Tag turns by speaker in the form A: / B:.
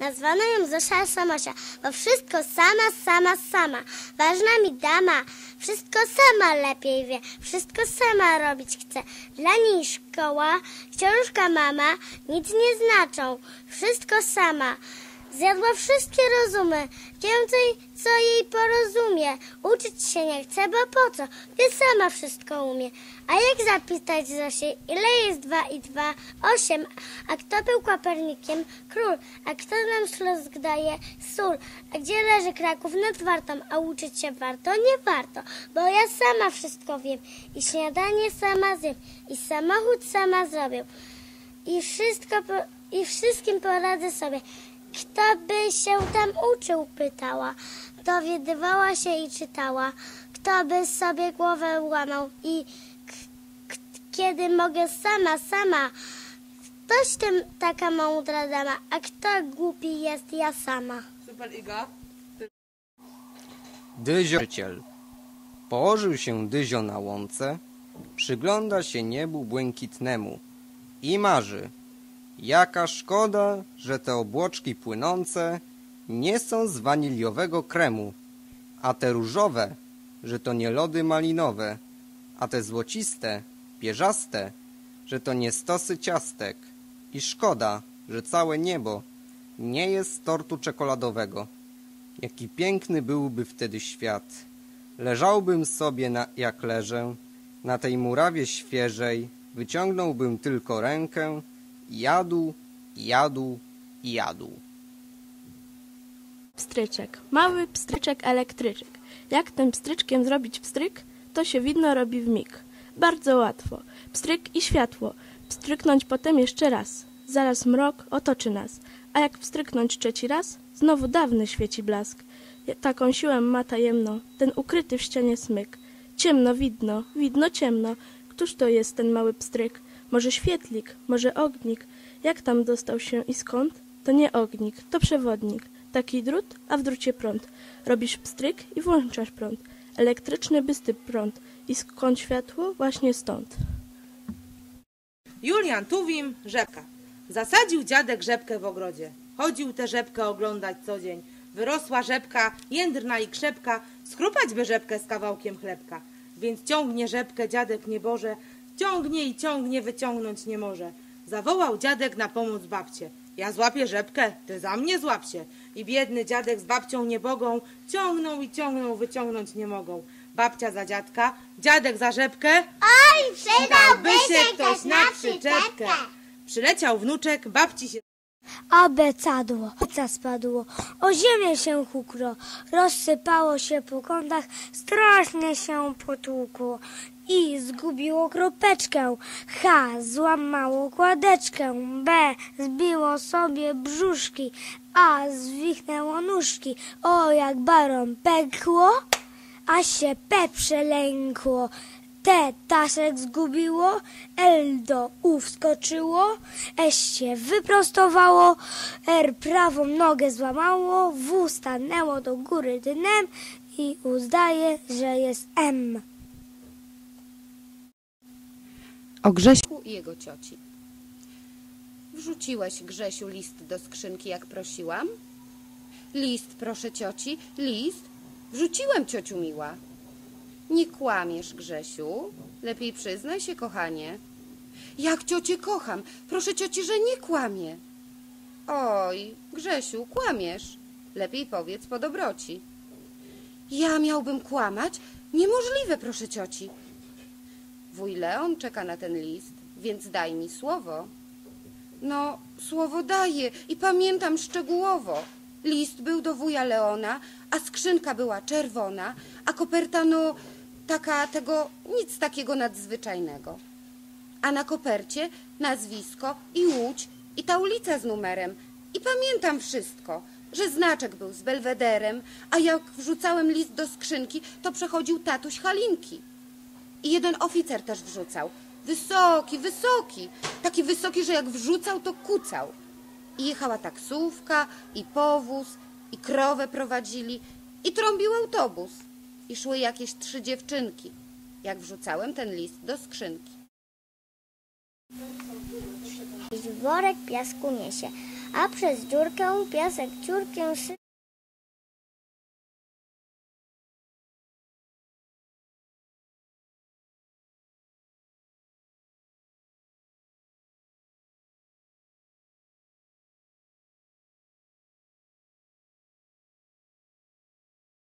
A: Nazwano ją Zosia Samosia, bo wszystko sama, sama, sama. Ważna mi dama, wszystko sama lepiej wie, wszystko sama robić chce. Dla niej szkoła, książka mama nic nie znaczą, wszystko sama. Zjadła wszystkie rozumy, więcej co jej porozumie. Uczyć się nie chce, bo po co, gdy sama wszystko umie. A jak zapytać Zosi, ile jest dwa i dwa? Osiem. A kto był Kopernikiem? Król. A kto nam śluzg daje? Sól. A gdzie leży Kraków nad Wartą? A uczyć się warto? Nie warto, bo ja sama wszystko wiem. I śniadanie sama zjem. I samochód sama zrobię. I wszystko, po, i wszystkim poradzę sobie. Kto by się tam uczył, pytała. Dowiadywała się i czytała. Kto by sobie głowę łamał i kiedy mogę sama, sama. Ktoś tym taka mądra dama, a kto głupi jest ja sama.
B: Super Iga.
C: Dyzioczyciel. Położył się Dyzio na łące, przygląda się niebu błękitnemu i marzy. Jaka szkoda, że te obłoczki płynące nie są z waniliowego kremu, a te różowe, że to nie lody malinowe, a te złociste, pierzaste, że to nie stosy ciastek. I szkoda, że całe niebo nie jest z tortu czekoladowego. Jaki piękny byłby wtedy świat. Leżałbym sobie, na, jak leżę, na tej murawie świeżej, wyciągnąłbym tylko rękę, jadł, jadł, jadł.
D: Pstryczek. Mały pstryczek elektryczek. Jak tym pstryczkiem zrobić pstryk, to się widno robi w mig. Bardzo łatwo. Pstryk i światło. Pstryknąć potem jeszcze raz. Zaraz mrok otoczy nas. A jak pstryknąć trzeci raz, znowu dawny świeci blask. Taką siłę ma tajemno, ten ukryty w ścianie smyk. Ciemno widno, widno ciemno. Któż to jest ten mały pstryk? Może świetlik, może ognik. Jak tam dostał się i skąd? To nie ognik, to przewodnik. Taki drut, a w drucie prąd. Robisz pstryk i włączasz prąd. Elektryczny bysty prąd. I skąd światło? Właśnie stąd.
B: Julian Tuwim, rzepka. Zasadził dziadek rzepkę w ogrodzie. Chodził tę rzepkę oglądać co dzień. Wyrosła rzepka, jędrna i krzepka, schrupać by rzepkę z kawałkiem chlebka. Więc ciągnie rzepkę dziadek nieboże, ciągnie i ciągnie, wyciągnąć nie może. Zawołał dziadek na pomoc babcię. Ja złapię rzepkę, ty za mnie złap się. I biedny dziadek z babcią niebogą ciągną i ciągną, wyciągnąć nie mogą. Babcia za dziadka, dziadek za rzepkę,
A: Oj,
B: przydałby się ktoś na przyczepkę. Przyleciał wnuczek, babci się
A: Abecadło, ca spadło, o ziemię się hukro, rozsypało się po kątach, strasznie się potłukło i zgubiło kropeczkę, H złamało kładeczkę, B zbiło sobie brzuszki, A zwichnęło nóżki, O jak baron pekło, a się P przelękło. T tasek zgubiło, L do U wskoczyło, S się wyprostowało, R prawą nogę złamało, W stanęło do góry dnem i uznaje, że jest M.
E: O Grześku i jego cioci. Wrzuciłeś, Grzesiu, list do skrzynki, jak prosiłam? List, proszę cioci, list. Wrzuciłem, ciociu miła. Nie kłamiesz, Grzesiu. Lepiej przyznaj się, kochanie. Jak ciocię kocham. Proszę cioci, że nie kłamie. Oj, Grzesiu, kłamiesz. Lepiej powiedz po dobroci. Ja miałbym kłamać? Niemożliwe, proszę cioci. Wuj Leon czeka na ten list, więc daj mi słowo. No, słowo daję i pamiętam szczegółowo. List był do wuja Leona, a skrzynka była czerwona, a koperta no taka tego nic takiego nadzwyczajnego. A na kopercie nazwisko i łódź i ta ulica z numerem. I pamiętam wszystko, że znaczek był z belwederem, a jak wrzucałem list do skrzynki, to przechodził tatuś Halinki. I jeden oficer też wrzucał. Wysoki, wysoki. Taki wysoki, że jak wrzucał, to kucał. I jechała taksówka, i powóz, i krowę prowadzili, i trąbił autobus. I szły jakieś trzy dziewczynki, jak wrzucałem ten list do skrzynki.
A: Worek piasku niesie, a przez dziurkę piasek ciurkę sy...